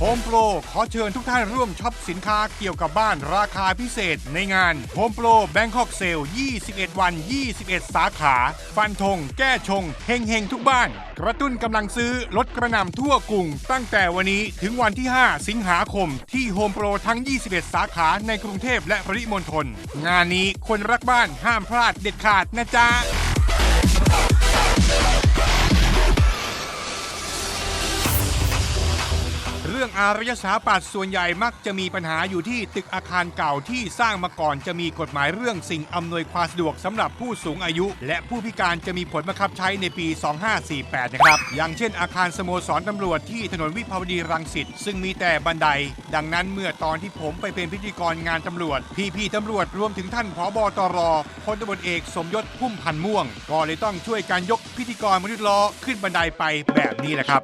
โฮมโปรขอเชิญทุกท่านร่วมช็อปสินค้าเกี่ยวกับบ้านราคาพิเศษในงานโฮมโปรแบงคอกเซล21 วัน 21 สาขา ฟันธง แก้ชง เฮงเฮงทุกบ้าน กระตุ้นกำลังซื้อลดกระหน่ำทั่วกรุง ตั้งแต่วันนี้ถึงวันที่ 5 สิงหาคม ที่โฮมโปรทั้ง 21 สาขาในกรุงเทพและปริมณฑลงานนี้คนรักบ้านห้ามพลาดเด็ดขาดนะจ๊ะ อารยสถาปัตย์ส่วนใหญ่มักจะมีปัญหาอยู่ที่ตึกอาคารเก่าที่สร้างมาก่อนจะมีกฎหมายเรื่องสิ่งอำนวยความสะดวกสำหรับผู้สูงอายุ และผู้พิการจะมีผลบังคับใช้ในปี 2548 นะครับ อย่างเช่นอาคารสโมสรตำรวจที่ถนนวิภาวดีรังสิตซึ่งมีแต่บันได ดังนั้นเมื่อตอนที่ผมไปเป็นพิธีกรงานตำรวจ พี่ๆตำรวจรวมถึงท่านผบตรพลตำรวจเอกสมยศพุ่มพันธ์ม่วง ก็เลยต้องช่วยการยกพิธีกรมนุษย์ล้อขึ้นบันไดไปแบบนี้แหละครับ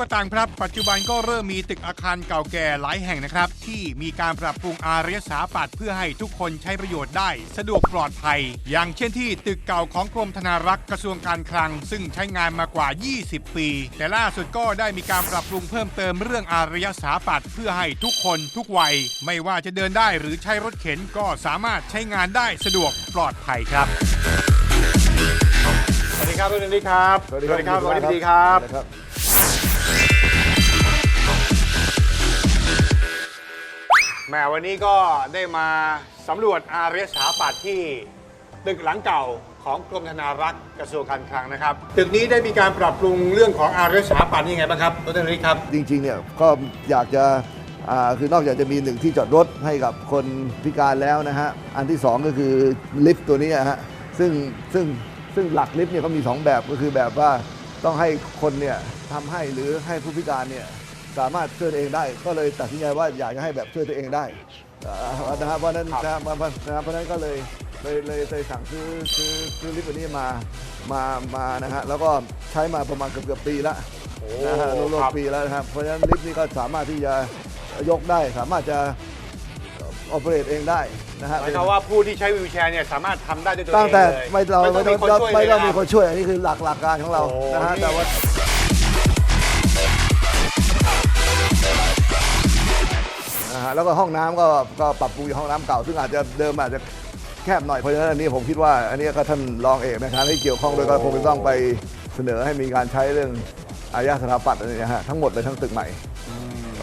ก็ตามครับ ปัจจุบันก็เริ่มมีตึกอาคารเก่าแก่หลายแห่งนะครับ ที่มีการปรับปรุงอารยสถาปัตย์เพื่อให้ทุกคนใช้ประโยชน์ได้ สะดวกปลอดภัย อย่างเช่นที่ตึกเก่าของกรมธนารักษ์กระทรวงการคลัง ซึ่งใช้งานมากว่า 20 ปี แต่ล่าสุดก็ได้มีการปรับปรุงเพิ่มเติมเรื่องอารยสถาปัตย์เพื่อให้ทุกคนทุกวัย ไม่ว่าจะเดินได้หรือใช้รถเข็นก็สามารถใช้งานได้สะดวกปลอดภัยครับสวัสดีครับคุณนิดครับ สวัสดีครับสวัสดีครับ สวัสดีครับ แหมวันนี้ก็ได้มาสำรวจอารยสถาปัตย์ที่ตึกหลังเก่าของกรมธนารักษ์กระทรวงการคลังนะครับ ตึกนี้ได้มีการปรับปรุงเรื่องของอารยสถาปัตย์นี่ยังไงบ้างครับดรนิดครับ จริงๆเนี่ยก็อยากจะอ่าคือนอกจากจะมีหนึ่งที่จอดรถให้กับคนพิการแล้วนะฮะ อันที่สองก็คือลิฟต์ตัวนี้อะฮะซึ่งซึ่งซึ่งหลักลิฟต์เนี่ยก็มีสองแบบก็คือแบบว่าต้องให้คนเนี่ยทำให้หรือให้ผู้พิการเนี่ย สามารถช่วยตัวเองได้ ก็เลยตัดสินใจว่าอยากจะให้แบบช่วยตัวเองได้อ่านะฮะเพราะฉะนั้นนะฮะเพราะเพราะฉะนั้นก็เลยเลยเลยเลยสั่งซื้อซื้อซื้อลิฟต์ตัวนี้มามามานะฮะแล้วก็ใช้มาประมาณเกือบเกือบปีละโอ้นะฮะรวมครับๆปีแล้วนะครับเพราะฉะนั้นลิฟต์นี่ก็สามารถที่จะยกได้สามารถจะออเปเรตเองได้นะฮะหมายความว่าผู้ที่ใช้วีลแชร์เนี่ยสามารถทำได้ด้วยตัวเองตั้งแต่เลยไม่เราไม่ไม่ต้ต้อองงมีคนช่วยไม่ต้องเลยมีนะคนช่วยอันนี้คือหลักหลักการของเราโอ้นะฮะนี่แต่ว่า แล้วก็ห้องน้ำก็ก็ปรับปรุงอยู่ห้องน้ำเก่า ซึ่งอาจจะเดิมอาจจะแคบหน่อยเพราะฉะนั้นอันนี้ผมคิดว่าอันนี้ก็ท่านรองเอกนะครับที่เกี่ยวข้องด้วยก็คงจะต้องไปเสนอให้มีการใช้เรื่องอารยสถาปัตย์อะไรเนี่ยฮะทั้งหมดเลยทั้งตึกใหม่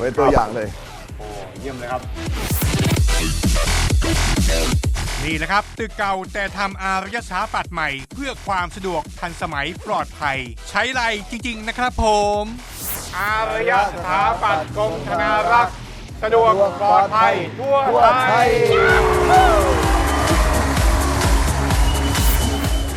เป็นตัวอย่างเลย โอ้เยี่ยมเลยครับ นี่แหละครับ ตึกเก่าแต่ทำอารยสถาปัตย์ใหม่ เพื่อความสะดวกทันสมัยปลอดภัย ใช้ไรจริง ๆ นะครับผม อารยสถาปัตย์กรมธนารักษ์ สะดวกปลอดภัยทั่วไทย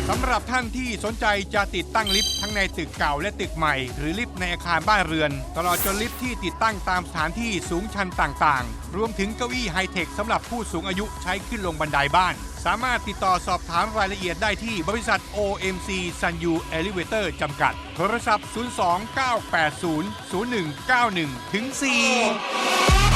สำหรับท่านที่สนใจจะติดตั้งลิฟต์ทั้งในตึกเก่าและตึกใหม่ หรือลิฟต์ในอาคารบ้านเรือน ตลอดจนลิฟต์ที่ติดตั้งตามสถานที่สูงชันต่างๆ รวมถึงเก้าอี้ไฮเทคสำหรับผู้สูงอายุใช้ขึ้นลงบันไดบ้าน สามารถติดต่อสอบถามรายละเอียดได้ที่บริษัท OMC Sunyu Elevator จำกัด โทรศัพท์ 02 980 0191ถึง4